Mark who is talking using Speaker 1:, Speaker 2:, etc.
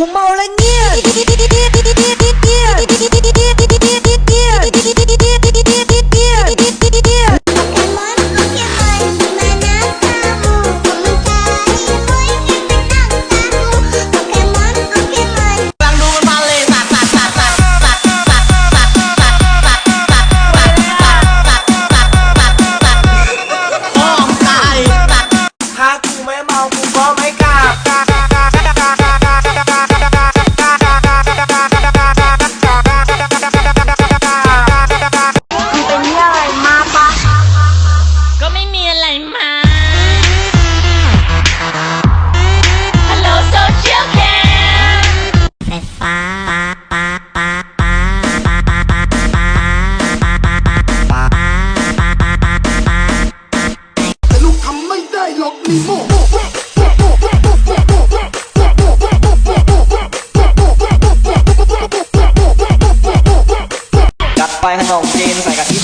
Speaker 1: 出猫来你你
Speaker 2: จัดไปขนมจีนใส่กะทิ